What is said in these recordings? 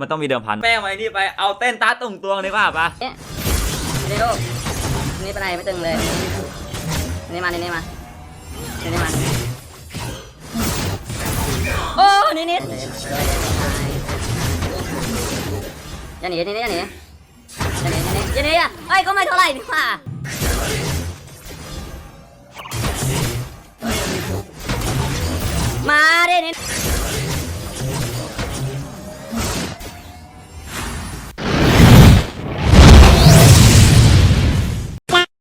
มันต้องมีเดิมพันแป้งไว้นี่ไป เอาเต้นตาตุ่งตวงดีกว่าปะเนี่ยนี่ลูกนี่ไปไหนไม่ตึงเลยนี่มานี่นี่มานี่นี่มาโอ้นี่นี่อย่าหนีอย่าหนีอย่าหนีอย่าหนีอย่าหนีอย่าหนีอะเอ้ยก็ไม่เท่าไหร่นี่หว่ามาดินี่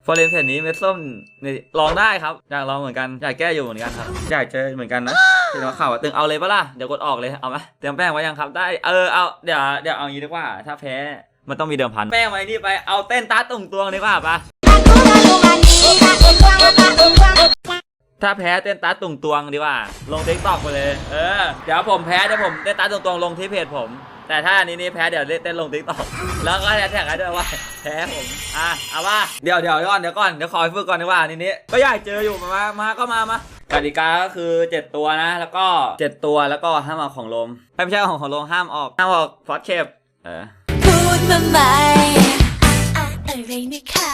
ฟอร์เรนแผ่นนี้เม็ดส้มนี่ลองได้ครับ อยากลองเหมือนกัน อยากแก้อยู่เหมือนกันครับ อยากเจอเหมือนกันนะเดี๋ยวมาข่าวว่าตึงเอาเลยปะล่ะ เดี๋ยวกดออกเลย เอาไหมเตรียมแป้งไว้ยังครับ ได้ เออ เอา เดี๋ยว เดี๋ยวเอางี้ดีกว่า ถ้าแพ้ มันต้องมีเดิมพัน แป้งไว้นี่ไป เอาเต้นตาตุ่งตวงดีกว่าปะถ้าแพ้เต้นตาตุ่งตวงดีกว่า ลงทิกตอกไปเลย เออ เดี๋ยวผมแพ้เดี๋ยวผมเต้นตาตุ่งตวงลงที่เพจผม แต่ถ้าอันนี้นี่แพ้เดี๋ยวเต้นลงทิกตอกแล้วก็แท็กให้ด้วยว่าแพ้ผมอะเอาว่าเดี๋ยวเดี๋ยวก่อนเดี๋ยวก่อนเดี๋ยวขอฝึกก่อนดีกว่านี่นี้ก็อยากเจออยู่มามาก็มามากติกาก็คือ 7 ตัวนะ แล้วก็ 7 ตัวแล้วก็ห้ามเอาของลมไม่ใช่ของของลมห้ามออกห้ามออกฟอสเคปเออพูดมาใหม่อะอะไรนะคะ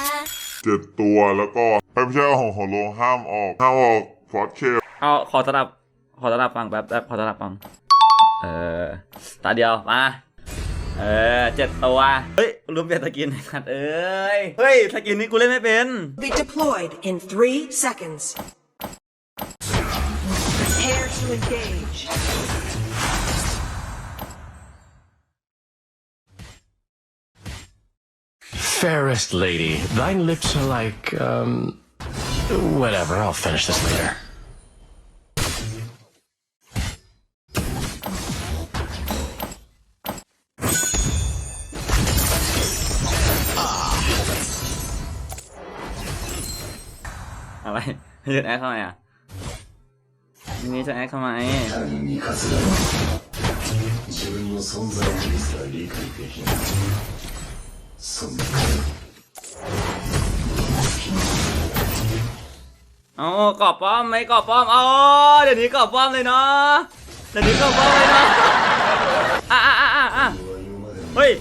เจ็ดตัวแล้วก็ไม่ใช่ของของลงห้ามออกห้ามออกฟอสเคเอาขอสลับขอสลับฟังแป๊บแป๊บขอสลับฟัง เออ ตาเดียว มา เออเจ็ดตัว เฮ้ยลืมเปลี่ยนสกินขัดเอ้ย เฮ้ย สกินนี้กูเล่นไม่เป็น Be deployed in three seconds. Prepare to engage. Fairest lady, thine lips are like, um, whatever, I'll finish this later. ยืนแอคทำไมอะทีนี้จะแอคทำไมเอากรอบป้อมไหมกรอบป้อมเอเดี๋ยวนี้กรอบป้อมเลยเนาะเดี๋ยวนี้กรอบป้อมเลยเนาะอะอะอะอะเฮ้ย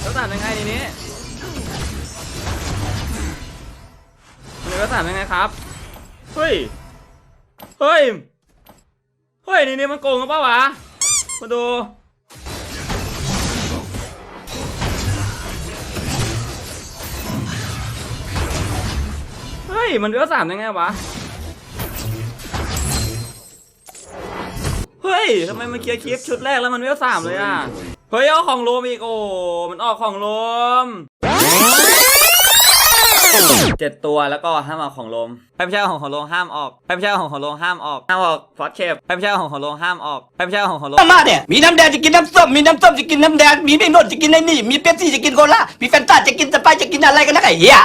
แล้วตัดยังไงทีนี้มันนี้ก็ตัดยังไงครับ เฮ้ย เฮ้ย เฮ้ย นี่นี่มันโกงกันปะวะ มาดู เฮ้ย มันเลือสามยังไงวะ เฮ้ย ทำไมมันเคลียร์คลิปชุดแรกแล้วมันเวลสามเลยอะ เฮ้ย เอาของโลมอีกโอ้ มันออกของโลม เจ็ดตัวแล้วก็ห้ามเอาของลมไม่ใช่าของของลมห้ามออกไม่ใช่าของของลมห้ามออกห้ามออกฟอสเคปไม่ใช่าของของลมห้ามออกไม่ใช่าของของลมมาเนี่ยมีน้ำแดงจะกินน้ำส้มมีน้ำส้มจะกินน้ำแดงมีไม่นวดจะกินไอ้นี่มีเป๊ปซี่จะกินโคลามีแฟนตาจะกินสไปซ์จะกินอะไรกันนะไอ้เหี้ย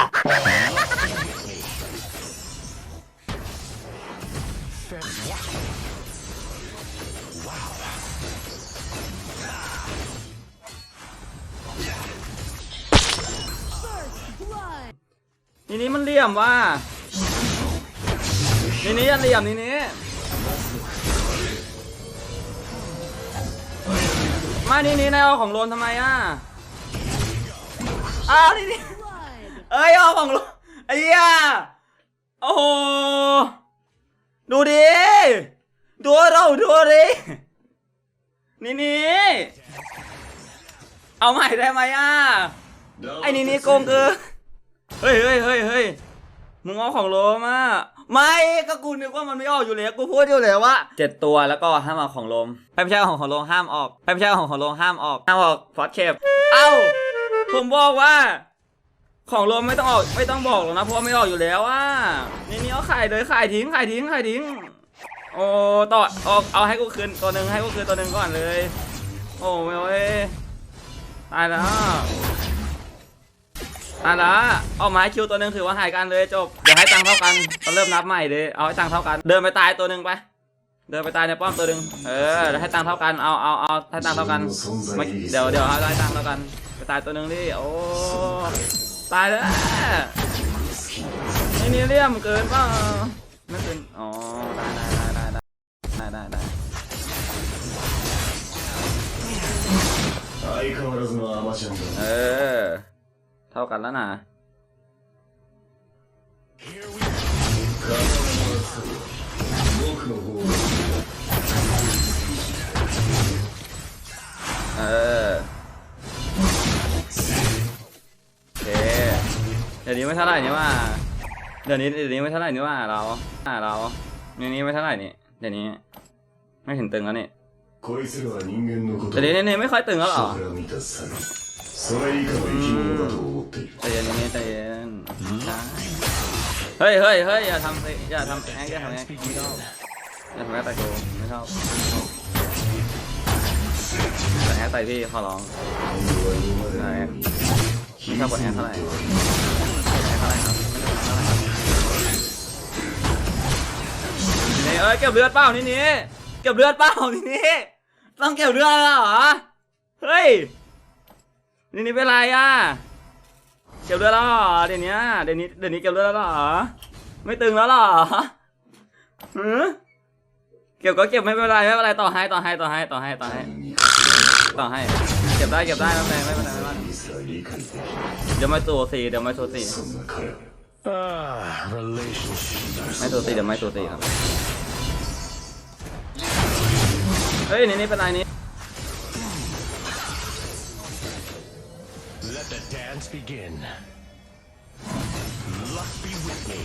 นี่นี่มันเหลี่ยมว่ะนี่นี่อันเหลี่ยมนี่นี่มานี่นี่นายเอาของโลนทำไมอะอ้าวนี่นี่เอ้ยเอาของโลนไอ้เหี้ยโอ้โหดูดิดูเราดูดินี่นี่เอาใหม่ได้ไหมอะไอ้นี่นี่โกงเกิน เฮ้ยเฮ้ยเฮ้ยเฮ้ยมึงเอาของโลมา ไม่ก็กูนึกว่ามันไม่ออกอยู่แล้วกูพูดอยู่แล้วว่าเจ็ดตัวแล้วก็ห้ามเอาของโลมไม่ใช่เอาของของโลมห้ามออกไม่ใช่เอาของของโลมห้ามออกห้ามออกฟอสเคปเอ้าผมบอกว่า ของโลมไม่ต้องออกไม่ต้องบอกหรอกนะเพราะว่าไม่ออกอยู่แล้วอะนี่นี่เอาขายเลยขายทิ้งขายทิ้งขายทิ้ง โอ้ต่อเอาเอาให้กูคืนตัวหนึ่งให้กูคืนตัวหนึ่งก่อนเลย โอ้ไม่เว้ยตายแล้ว มาละเอาไม้คิวตัวหนึ่งถือว่าหายกันเลยจบ เดี๋ยวให้ตังเท่ากันเราเริ่มนับใหม่เลย เอาให้ตังเท่ากัน เดินไปตายตัวหนึ่งไป เดินไปตายในป้อมตัวหนึ่งเออเดี๋ยวให้ตังเท่ากัน เอาเอาเอาให้ตังเท่ากันเดี๋ยวเดี๋ยวเอาให้ตังเท่ากัน ไปตายตัวหนึ่งดิ โอ้ ตายแล้วไม่มีเลี่ยมเกินป่ะไม่เป็นอ๋อ ได้ได้ได้ได้ได้ได้เออ เท่ากันแล้วนะ 僕の方が เออ โอเค เดี๋ยวนี้ไม่เท่าไหร่นี่ว่า เดี๋ยวนี้เดี๋ยวนี้ไม่เท่าไหร่นี่ว่าเราอ่าเราเดี๋ยวนี้ไม่เท่าไหร่นี่ เดี๋ยวนี้ ไม่เห็นตึงแล้วนี่ こいつらは人間のこと เดี๋ยวนี้นี่ไม่ค่อยตึงแล้วเหรอ 下から見た猿それ以下の生き物だと思っている ใจเย็นนี้ใจเย็นเฮ้ยเฮ้ยเฮ้ยอย่าทำสิอย่าทำแฮกอย่าทำแฮกไม่ชอบอย่าทำแฮกไตโกไม่ชอบแต่แฮกไตพี่ขอร้องไม่ชอบกดแฮกเท่าไหร่แฮกเท่าไหร่คนี่เอ้ยเก็บเลือดเปล่านี่นี่เก็บเลือดเปล่านี่นี่ต้องเก็บเลือดเหรอเฮ้ยนี่นี่เป็นไรอะ เก็บเลือดแล้วเหรอเดี๋ยวนี้เดี๋ยวนี้เดี๋ยวนี้เก็บเลือดแล้วเหรอไม่ตึงแล้วเหรอเก็บก็เก็บไม่เป็นไรไม่เป็นไรต่อให้ต่อให้ต่อให้ต่อให้ต่อให้ต่อให้ เก็บได้เก็บได้ไม่เป็นไรไม่เป็นไรไม่เป็นไรเดี๋ยวไม่ตัวสี่เดี๋ยวไม่ตัวสี่ไม่ตัวสี่เดี๋ยวไม่ตัวสี่ครับเฮ้ยนี่นี่เป็นไรนี่ Let the dance begin Luck be with me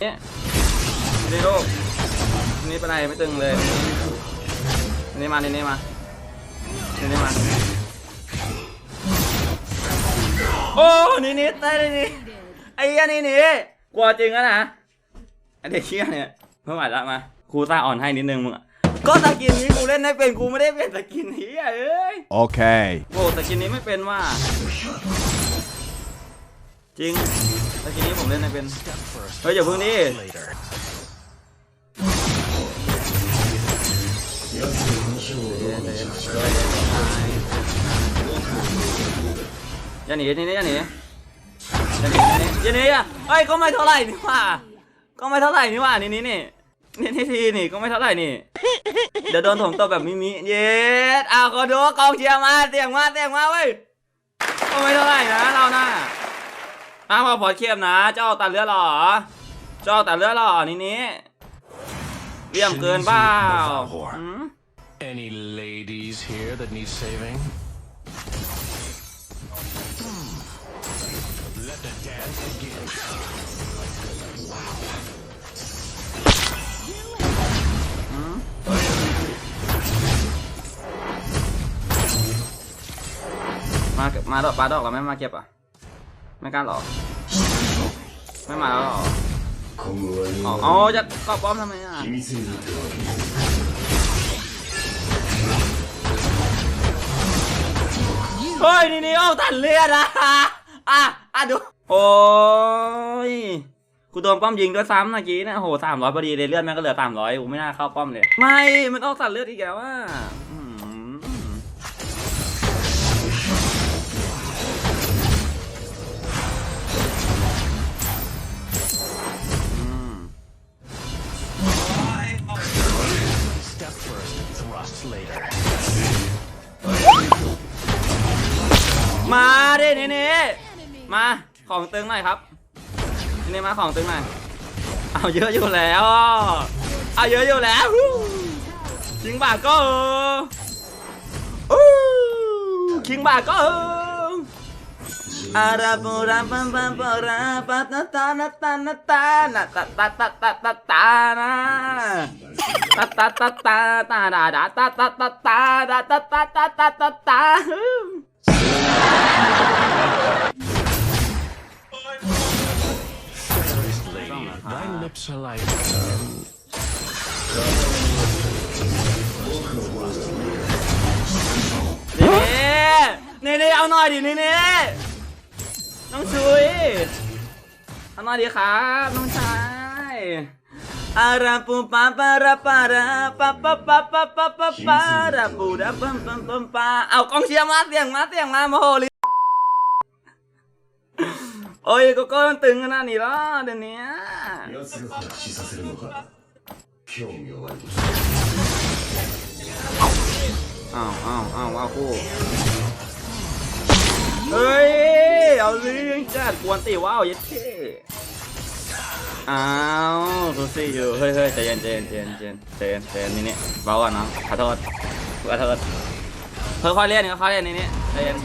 เนี่ยนี่ลูกนี่เป็นไรไม่ตึงเลยนี่มานี่นี่มานี่นี่มาโอ้นี่นี่ได้เลยนี่ไอ้เหี้ยนี่นี่กลัวจริงอะนะไอเด็กเชี่ยเนี่ยเมื่อไหร่ละมาครูซ่าอ่อนให้นิดนึงมึงอะ ก็สกินนี้กูเล่นให้เป็นกูไม่ได้เป็นสกินนี้อะเอ้ย Okay. โอ้สกินนี้ไม่เป็นว่า จริงสกินนี้ผมเล่นให้เป็น เฮ้ยอย่าเพิ่งดิ later อย่าหนีนี่นี่อย่าหนีอย่าหนีอย่าหนีอย่าเฮ้ยก็ไม่เท่าไหร่นี่หว่า ก็ไม่เท่าไหร่นี่หว่านี่นี่นี่ นี่นี่ทีนี่ก็ไม่เท่าไหร่นี่ เดี๋ยวโดนถมตัวแบบมิมิเย็ดเอาขอดูกองเชียร์มาเสียงมาเสียงมาเว้ยก็ไม่เท่าไหร่นะเราน่ะอ้าวมาพอเทียมนะ เจ้าตัดเลือดเหรอ เจ้าตัดเลือดเหรอนี่นี่เยี่ยมเกินเปล่า Any ladies here that need saving? Let the dance begin ม มาดอกปลาดอกเราไม่มาเก็บอะ ไม่กล้าหรอ ไม่มาแล้วหรออ๋อจะกอบป้อมทำไมอะเฮ้ยนี่นี่เอาตัดเลือดอะอะอะดู โอ้ยกูโดนป้อมยิงด้วยซ้ำเมื่อกี้นะโหสามร้อยพอดีเลยเลือดแม่ก็เหลือสามร้อยกูไม่น่าเข้าป้อมเลย ไม่ มันต้องตัดเลือดอีกแล้วอะ มาดินี่นี่มาของตึงหน่อยครับนี่นี่มาของตึงหน่อยเอาเยอะอยู่แล้วเอาเยอะอยู่แล้วคิงบาก็คิงบาก็ อาราบูราปัมปัมปาราปัตตาตานาตานาตานาตาตาตาตาตาตานาตาตาตาตาตาดาดาตาตาตาตาดาตาตาตาตาตาตา Fairest lady thy lips are like um, นี่นี่เอาหน่อยดิเนี่นี่ น้องชุยทำมาดีครับ น้องชายอาราปูปาปาราปาราปาปาปาปาปาปาปาราปูดาปัมปัมปัมปาเอากองเชียร์มาเสียงมาเสียงมาโมโหลิโอ้ยก็ก็ตึงขนาดนี้แล้วเดี๋ยวนี้อ้าวอ้าวอ้าวอ้าวคู่ เฮ้ย เอาเรื่องจัดกวนตีว้าวยัดเท่อ้าวดูสิอยู่ เฮ้ยเฮ้ยใจเย็นใจเย็นใจเย็นใจเย็นใจเย็นใจเย็นนี่นี่เบาก่อนเนาะขอโทษขอโทษค่อยเล่นค่อยๆเล่นนี่นี่ใจเย็น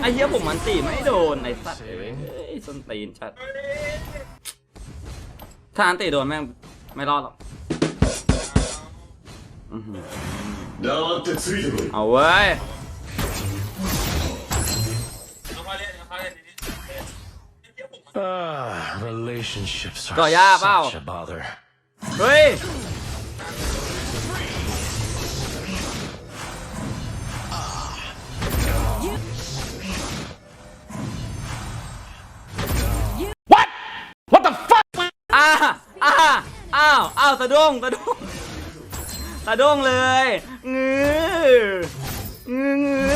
ไอ้เหี้ยผมมันตีไม่โดนไอ้สัตว์เอ้ยส้นตีนจัดถ้าอันตีโดนแม่งไม่รอดหรอกเอาเว้ย Ah, relationships are Go, yeah, bao. such a bother. เฮ้ย What the fuck? อ่าอ่าอ้าวอ้าวสะดุ้งสะดุ้งสะดุ้งเลยงื้องื้องื้อ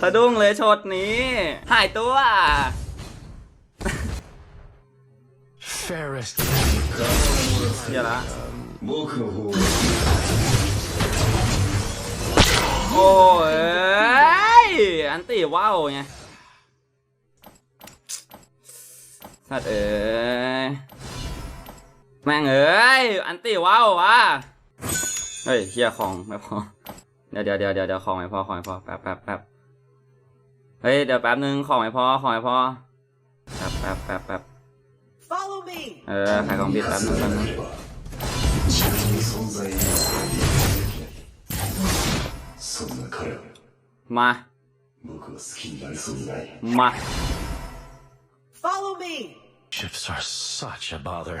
สะดุ้งเลยชดนี้ หายตัว Fairest เดี๋ยวละโอ้ยอันตีว้าวไงสัตว์เอ้ยแม่งเอ้ยอันตีว้าววะเฮ้ยเฮียของไม่พอเดี๋ยวเดี๋ยวเดี๋ยวเดี๋ยวเดี๋ยวของไม่พอของไม่พอแป๊บแป๊บแป๊บ เฮ้ย เดี๋ยวแป๊บนึง ของไม่พอ ของไม่พอ แป๊บแป๊บแป๊บแป๊บ Follow me. เออ ขายของบิดแป๊บนึงแป๊บนึงมา มา Follow me. ships are such a bother.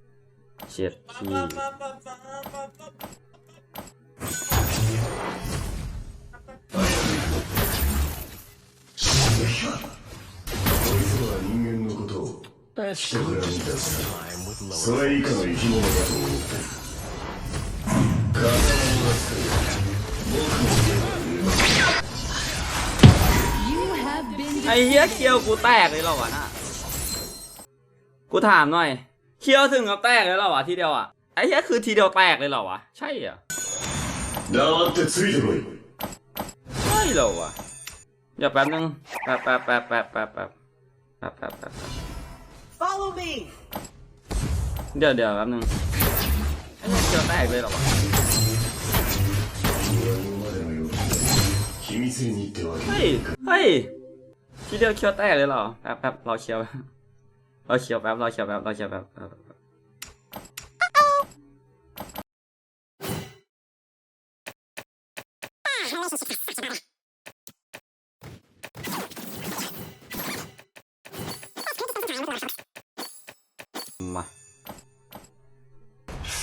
เช็ดそれ以下の生き物だと思ってる風を出す僕の家はไอ้เหี้ยเคียวกูแตกเลยหรอวะน่ะกูถามหน่อย เคียวถึงกับแตกเลยเหรอวะทีเดียวอะไอ้เหี้ยคือทีเดียวแตกเลยเหรอวะใช่เหรอใช่เหรอวะเดี๋ยวแป๊บนึงแป๊บแป๊บแป๊บแป๊บแป๊บแป๊บแป๊บแป๊บแป๊บ Follow me. เดี๋ยวเดี๋ยวแป๊บนึงไอ้เหี้ยเคียวแตกเลยเหรอวะเฮ้ยเฮ้ยทีเดียวเคียวแตกเลยเหรอแป๊บแป๊บรอเคียว รอเคียวแป๊บรอเคียวแป๊บรอเคียวแป๊บแป๊บแป๊บมา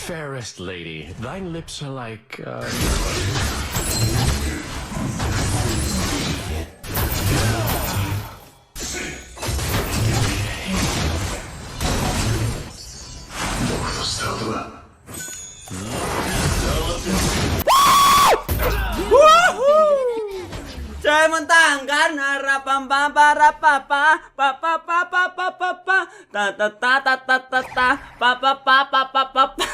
Fairest lady, thy lips are like. Uh, ตาตาตาตาตาตาตาปะปะปะปะปะปะปะ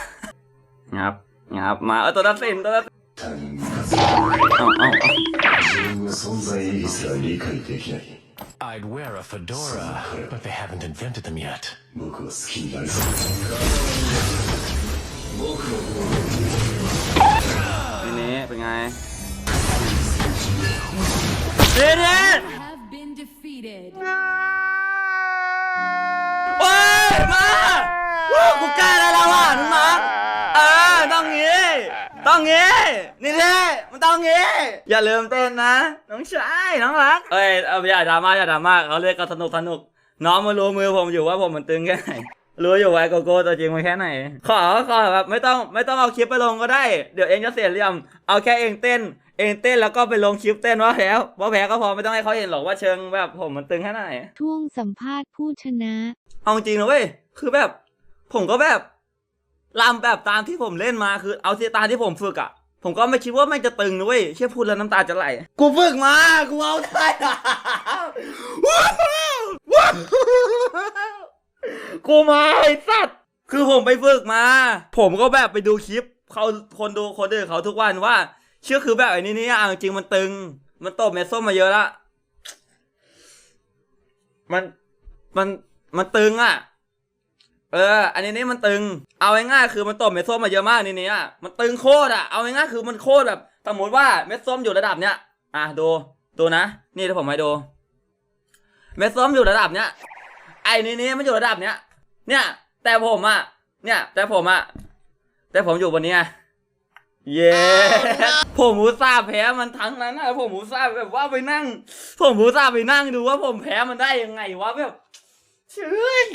งับงับมาเออตัวตัดสินตัวตัดสินเอาเอาเอา I'd wear a fedora, but they haven't invented them yet. ทีนี้เป็นไงทีนี้ have กูกล้าได้แล้วว่ะน้องมาเออต้องงี้เอต้องงี้ นี่เท่มันต้องงี้ อย่าลืมเต้นนะ น้องชายน้องรักเอ้ยเอาอย่าดราม่าอย่าดราม่าเขาเรียกกันสนุกสนุก น้องมารู้มือผมอยู่ว่าผมมันตึงแค่ไหน รู้อยู่ว่าไอ้โกโก้ตัวจริงมันแค่ไหน ขอขอแบบไม่ต้องไม่ต้องเอาคลิปไปลงก็ได้ เดี๋ยวเองจะเสียเหลี่ยม เอาแค่เองเต้น เองเต้นแล้วก็ไปลงคลิปเต้นว่าแพ้ว่าแพ้ก็พอไม่ต้องให้เขาเห็นหรอกว่าเชิงแบบผมมันตึงแค่ไหน ช่วงสัมภาษณ์ผู้ชนะ เอาจริงนะเว้ย คือแบบ ผมก็แบบรำแบบตามที่ผมเล่นมาคือ เอาที่ตามที่ผมฝึกอะผมก็ไม่คิดว่ามันจะตึงนะเว้ยเชื่อพูดแล้วน้ำตาจะไหล กูฝึกมา กูเอาได้กูมาไอ้สัตว์ คือผมไปฝึกมา ผมก็แบบไปดูคลิปเขาคนดูคนอื่นเขาทุกวันว่า เชื่อคือแบบไอ้นี่นี่อะจริงมันตึง มันตบเมสส้มมาเยอะละ มัน มัน มันตึงอะ เออ อันนี้นี่มันตึง เอาง่ายๆคือมันตบเม็ดส้มมาเยอะมากนี่นี่อะมันตึงโคตรอะ เอาง่ายๆคือมันโคตรแบบสมมติว่าเม็ดส้มอยู่ระดับเนี้ย อะดูดูนะ นี่ถ้าผมให้ดู เม็ดส้มอยู่ระดับเนี้ย ไอ้นี่นี่มันอยู่ระดับเนี้ย เนี่ย แต่ผมอะ เนี่ย แต่ผมอะ แต่ผมอยู่บนเนี้ยเย้ ผมอุตส่าห์แพ้มันทั้งนั้นอะผมอุตส่าห์แบบว่าไปนั่ง ผมอุตส่าห์ไปนั่งดูว่าผมแพ้มันได้ยังไงวะแบบเชื่ย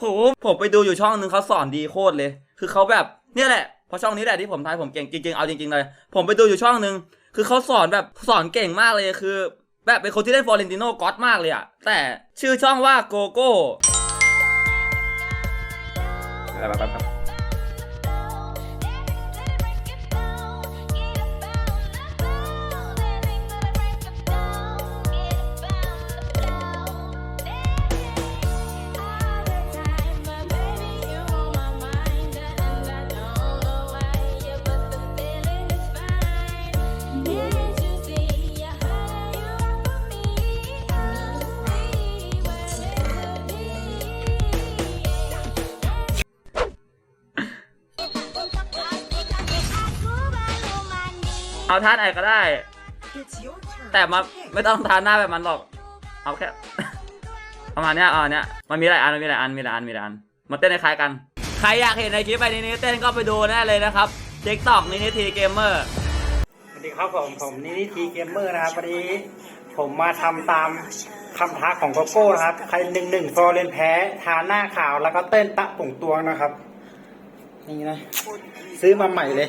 ผมผมไปดูอยู่ช่องหนึ่งเขาสอนดีโคตรเลย คือเขาแบบเนี่ยแหละเพราะช่องนี้แหละที่ผมทายผมเก่งจริงๆเอาจริงๆเลย ผมไปดูอยู่ช่องหนึ่งคือเขาสอนแบบสอนเก่งมากเลยคือ แบบเป็นคนที่เล่นฟอร์เรนติโนก็อตมากเลยอะแต่ชื่อช่องว่าโกโก้ เอาท่าไหนก็ได้ แต่มาไม่ต้องทานหน้าแบบมันหรอก เอาแค่ประมาณเนี้ยอาอันเนี้ยมันมีหลายอันมันมีหลายอันมีหลายอันมีหลายอันมันเต้นคล้ายกัน ใครอยากเห็นในคลิปไปนี้เต้นก็ไปดูแน่เลยนะครับเจ๊กตอกนี้นี่ทีเกมเมอร์สวัสดีครับผมผมนินิทีเกมเมอร์นะครับวันนี้ผมมาทำตามคำท้าของโกโก้นะครับ ใครหนึ่งหนึ่งโฟเลนแพ้ทาหน้าขาวแล้วก็เต้นตะปุ่งตวงนะครับ นี่นะ ซื้อมาใหม่เลย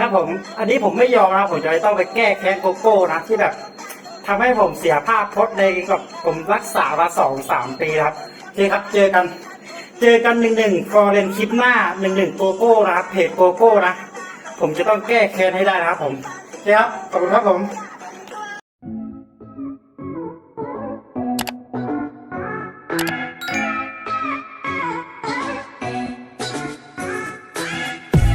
ครับผม อันนี้ผมไม่ยอมนะผมจะต้องไปแก้แค้นโกโก้นะที่แบบทำให้ผมเสียภาพพจน์ในกับผมรักษามาสองสามปีครับโอเคครับเจอกัน เจอกันหนึ่งหนึ่งฟอร์เรนคลิปหน้าหนึ่งหนึ่งโกโก้นะครับเพจโกโก้นะ ผมจะต้องแก้แค้นให้ได้นะครับผมโอเคครับขอบคุณครับผม